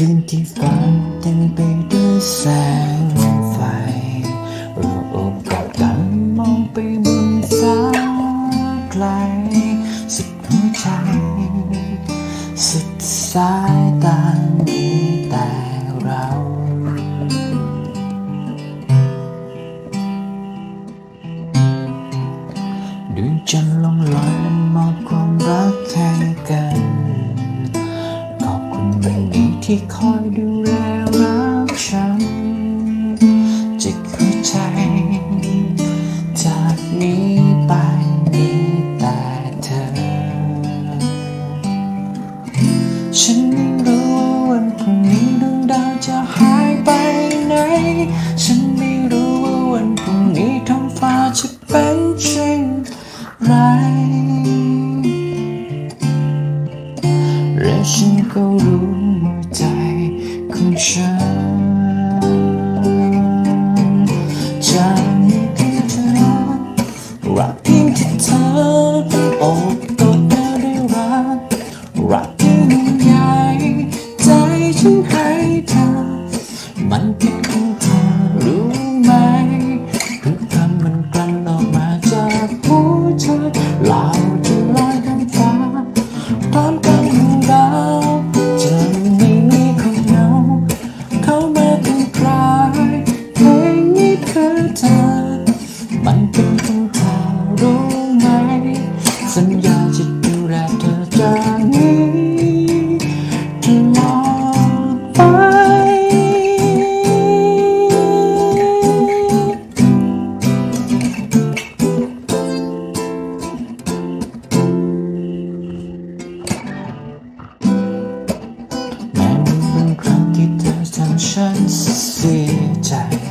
คืนที่ฟ้าเต็มไปด้วยแสงไฟเราโอบกอดกันมองไปบนฟ้าไกล สุดหัวใจ สุดสายตามีแต่เราดวงจันทร์ลงลอยและมอบความรักให้กัน ที่คอยดูแลรักฉัน จะเข้าใจ จากนี้ไปมีแต่เธอ ฉันไม่รู้ว่าวันพรุ่งนี้ดวงดาวจะหายไปไหน ฉันไม่รู้ว่าวันพรุ่งนี้ท้องฟ้าจะเป็นเช่น ก็รู้หัวใจของฉันจะมีเพียงเธอรักเพียงแค่เธอโอบกอดเธอด้รักรักที่ยิ่งใหญ่ใจฉันให้เธอมันเป็น นเ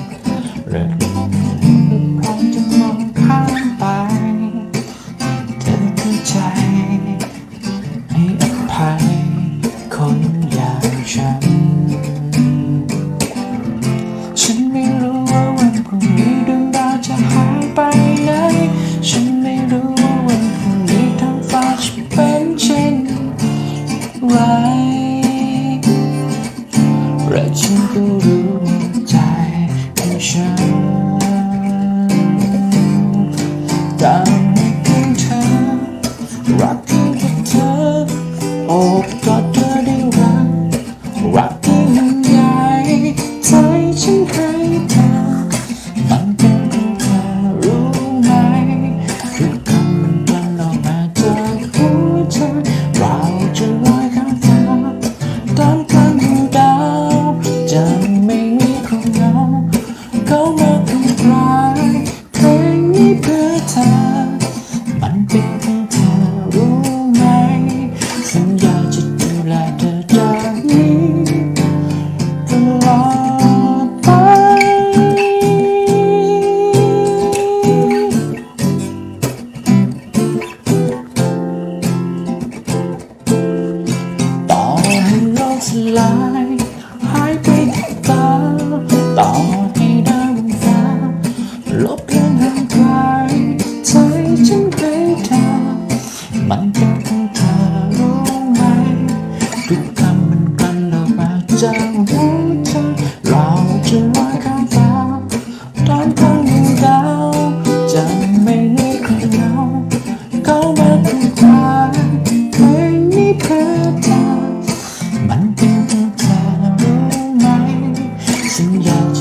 จังหัวใจเราจะว่าข้างฟ้าตอนกลางดาวจะไม่ให้ใครเหาเขามาคู่คายเพนี้เพื่อเบันเป็นเพื่อเรู้ไหมฉันอา